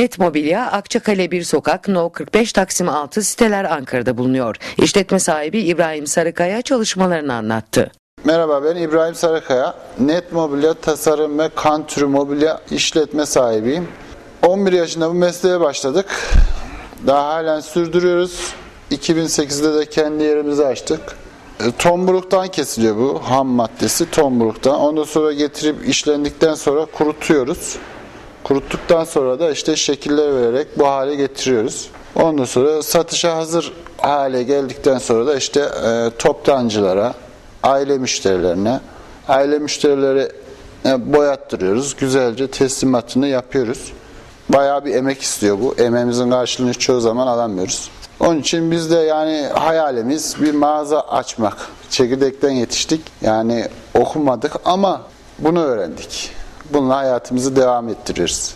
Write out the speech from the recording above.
Net Mobilya, Akçakale 1 Sokak, No 45 Taksim 6 siteler Ankara'da bulunuyor. İşletme sahibi İbrahim Sarıkaya çalışmalarını anlattı. Merhaba ben İbrahim Sarıkaya. Net Mobilya Tasarım ve Kantürü Mobilya işletme sahibiyim. 11 yaşında bu mesleğe başladık. Daha halen sürdürüyoruz. 2008'de de kendi yerimizi açtık. E, Tomburuktan kesiliyor bu ham maddesi tomburuktan. Ondan sonra getirip işlendikten sonra kurutuyoruz. Kuruttuktan sonra da işte şekiller vererek bu hale getiriyoruz. Ondan sonra satışa hazır hale geldikten sonra da işte e, toptancılara, aile müşterilerine, aile müşterileri e, boyattırıyoruz. Güzelce teslimatını yapıyoruz. Bayağı bir emek istiyor bu. Emeğimizin karşılığını çoğu zaman alamıyoruz. Onun için biz de yani hayalimiz bir mağaza açmak. Çekirdekten yetiştik. Yani okumadık ama bunu öğrendik. Bununla hayatımızı devam ettiriyoruz.